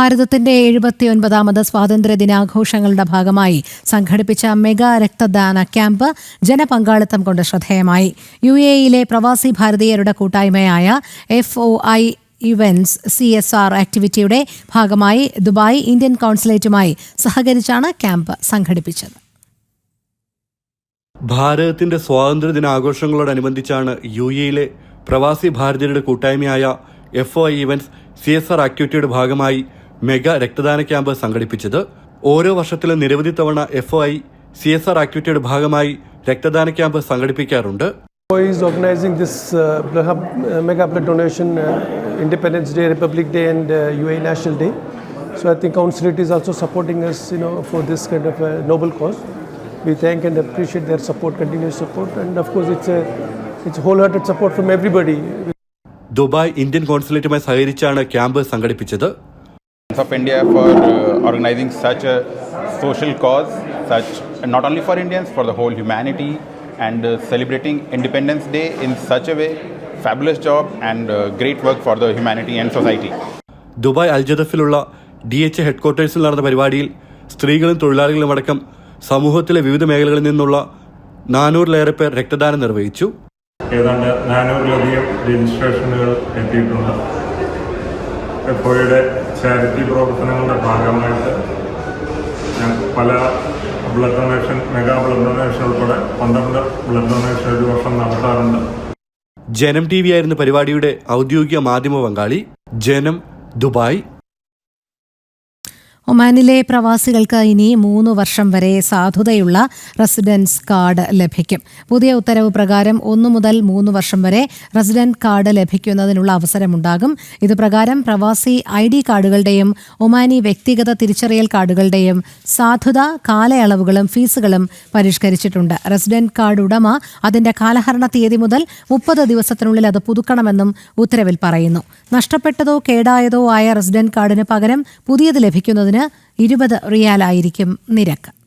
ഭാരതത്തിന്റെ എഴുപത്തിയൊൻപതാമത് സ്വാതന്ത്ര്യ ദിനാഘോഷങ്ങളുടെ ഭാഗമായി സംഘടിപ്പിച്ച മെഗാ രക്തദാന ക്യാമ്പ് ജനപങ്കാളിത്തം കൊണ്ട് ശ്രദ്ധേയമായി. യു എയിലെ പ്രവാസി ഭാരതീയരുടെ കൂട്ടായ്മയായ F O I events C S R ആക്ടിവിറ്റിയുടെ ഭാഗമായി ദുബായ് ഇന്ത്യൻ കോൺസുലേറ്റുമായി സഹകരിച്ചാണ് ക്യാമ്പ് സംഘടിപ്പിച്ചത്. ഭാരതത്തിന്റെ സ്വാതന്ത്ര്യ ദിനാഘോഷങ്ങളോടനുബന്ധിച്ചാണ് യു എയിലെ പ്രവാസി ഭാരതീയരുടെ കൂട്ടായ്മയായ F O events C S R ആക്ടിവിറ്റിയുടെ ഭാഗമായി മെഗാ രക്തദാന ക്യാമ്പ് സംഘടിപ്പിച്ചത് ഓരോ വർഷത്തിലും നിരവധി തവണ F I C S R ആക്ടിവിറ്റിയുടെ ഭാഗമായി രക്തദാന ക്യാമ്പ് സംഘടിപ്പിക്കാറുണ്ട്. Organising this mega blood donation independence day republic day and U national day so I think council also supporting us you know for this kind of noble cause we thank and appreciate their support continuous support and of course it's it's whole hearted support from everybody Dubai Indian കോൺസുലേറ്റുമായി സഹകരിച്ചാണ് camp സംഘടിപ്പിച്ചത്. Of India for uh, organizing such a social cause, such not only for Indians, for the whole humanity, and uh, celebrating Independence Day in such a way. Fabulous job and uh, great work for the humanity and society. Dubai അൽജദഫിലുള്ള D H ഹെഡ്ക്വാർട്ടേഴ്സിൽ നടന്ന പരിപാടിയിൽ സ്ത്രീകളും തൊഴിലാളികളും അടക്കം സമൂഹത്തിലെ വിവിധ മേഖലകളിൽ നിന്നുള്ള നാനൂറിലേറെ പേർ രക്തദാനം നിർവഹിച്ചു ഏതാണ്ട് നാനൂറിലധികം രജിസ്ട്രേഷനുകൾ എത്തിയിട്ടുണ്ട് എഫ്ഒയുടെ ചാരിറ്റി പ്രവർത്തനങ്ങളുടെ ഭാഗമായിട്ട് ഞാൻ പല blood donation mega blood donation ഉൾപ്പെടെ പന്ത്രണ്ട് ബ്ലഡ് ഡൊണേഷൻ ഒരു വർഷം നടത്താറുണ്ട്. ജനം ടി വി ആയിരുന്നു പരിപാടിയുടെ ഔദ്യോഗിക മാധ്യമ പങ്കാളി. ജനം ദുബായ്. ഒമാനിലെ പ്രവാസികൾക്ക് ഇനി മൂന്ന് വർഷം വരെ സാധുതയുള്ള റെസിഡൻസ് കാർഡ് ലഭിക്കും. പുതിയ ഉത്തരവ് പ്രകാരം ഒന്നു മുതൽ മൂന്ന് വർഷം വരെ റെസിഡന്റ് കാർഡ് ലഭിക്കുന്നതിനുള്ള അവസരമുണ്ടാകും. ഇത് പ്രകാരം പ്രവാസി ഐ ഡി കാർഡുകളുടെയും ഒമാനി വ്യക്തിഗത തിരിച്ചറിയൽ കാർഡുകളുടെയും സാധുത കാലയളവുകളും ഫീസുകളും പരിഷ്കരിച്ചിട്ടുണ്ട്. റെസിഡന്റ് കാർഡ് ഉടമ അതിന്റെ കാലഹരണ തീയതി മുതൽ മുപ്പത് ദിവസത്തിനുള്ളിൽ അത് പുതുക്കണമെന്നും ഉത്തരവിൽ പറയുന്നു. നഷ്ടപ്പെട്ടതോ കേടായതോ ആയ റെസിഡന്റ് കാർഡിന് പകരം പുതിയത് ലഭിക്കുന്നതിന് ഇരുപത് റിയാലായിരിക്കും നിരക്ക്.